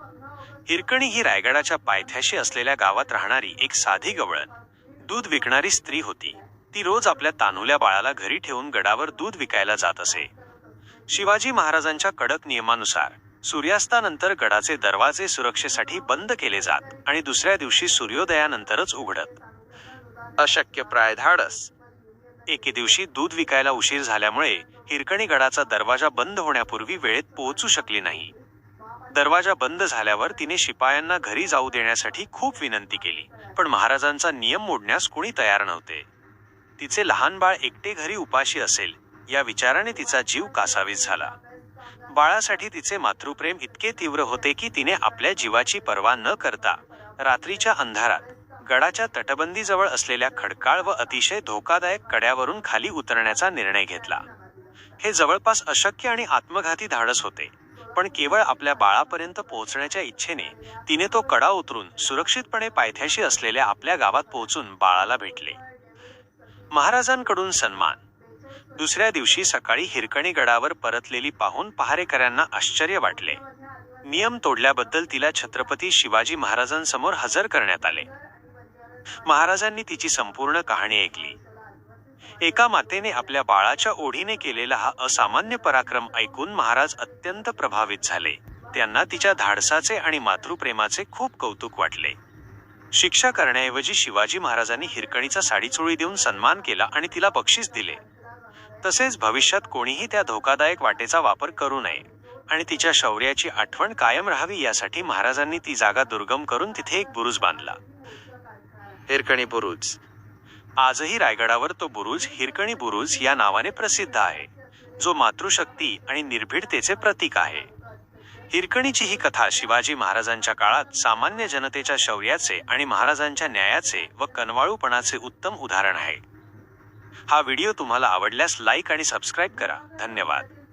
आहेत हिरकणी ही रायगडाच्या पायथ्याशी असलेल्या गावात राहणारी एक साधी गवळण. दूध विकणारी स्त्री होती. ती रोज आपल्या तानुल्या बाळाला घरी ठेवून गडावर दूध विकायला जात असे. शिवाजी महाराजांच्या कडक नियमानुसार सूर्यास्तानंतर गडाचे दरवाजे सुरक्षेसाठी बंद केले जात आणि दुसऱ्या दिवशी सूर्योदयानंतरच उघडत. अशक्य प्राय धाडस एके दिवशी दूध विकायला उशीर झाल्यामुळे हिरकणी गडाचा दरवाजा बंद होण्यापूर्वी वेळेत पोहोचू शकली नाही. दरवाजा बंद झाल्यावर तिने शिपायांना घरी जाऊ देण्यासाठी खूप विनंती केली. पण महाराजांचा नियम मोडण्यास कुणी तयार नव्हते. तिचे लहान बाळ एकटे घरी उपाशी असेल या विचाराने तिचा जीव कासावीस झाला. बाळासाठी तिचे मातृप्रेम इतके तीव्र होते की तिने आपल्या जीवाची पर्वा न करता रात्रीच्या अंधारात गडाच्या तटबंदीजवळ असलेल्या खडकाळ व अतिशय धोकादायक कड्यावरून खाली उतरण्याचा निर्णय घेतला. हे जवळपास अशक्य आणि आत्मघाती धाडस होते. पण केवळ आपल्या बाळापर्यंत पोहोचण्याच्या इच्छेने तिने तो कडा उतरून सुरक्षितपणे पायथ्याशी असलेल्या आपल्या गावात पोहोचून बाळाला भेटले. महाराजांकडून सन्मान. दुसऱ्या दिवशी सकाळी हिरकणी गडावर परतलेली पाहून पहारेकऱ्यांना आश्चर्य वाटले. नियम तोडल्याबद्दल तिला छत्रपती शिवाजी महाराजांसमोर हजर करण्यात आले. महाराजांनी तिची संपूर्ण कहाणी ऐकली. एका मातेने आपल्या बाळाच्या ओढीने केलेला हा असामान्य पराक्रम ऐकून महाराज अत्यंत प्रभावित झाले. त्यांना तिच्या धाडसाचे आणि मातृप्रेमाचे खूप कौतुक वाटले. शिक्षा करण्याऐवजी शिवाजी महाराजांनी हिरकणीचा साडीचोळी देऊन सन्मान केला आणि तिला बक्षीस दिले. तसेच भविष्यात कोणीही त्या धोकादायक वाटेचा वापर करू नये आणि तिच्या शौर्याची आठवण कायम राहावी यासाठी महाराजांनी ती जागा दुर्गम करून तिथे एक बुरुज बांधला. हिरकणी बुरुज. आजही रायगडावर तो बुरुज हिरकणी बुरुज या नावाने प्रसिद्ध आहे. जो मातृशक्ती आणि निर्भीडतेचे प्रतीक आहे. हिरकणीची ही कथा शिवाजी महाराजांच्या काळात सामान्य जनतेच्या शौर्याचे आणि महाराजांच्या न्यायाचे व कनवाळूपणाचे उत्तम उदाहरण आहे. हा व्हिडिओ तुम्हाला आवडल्यास लाईक आणि सबस्क्राईब करा. धन्यवाद.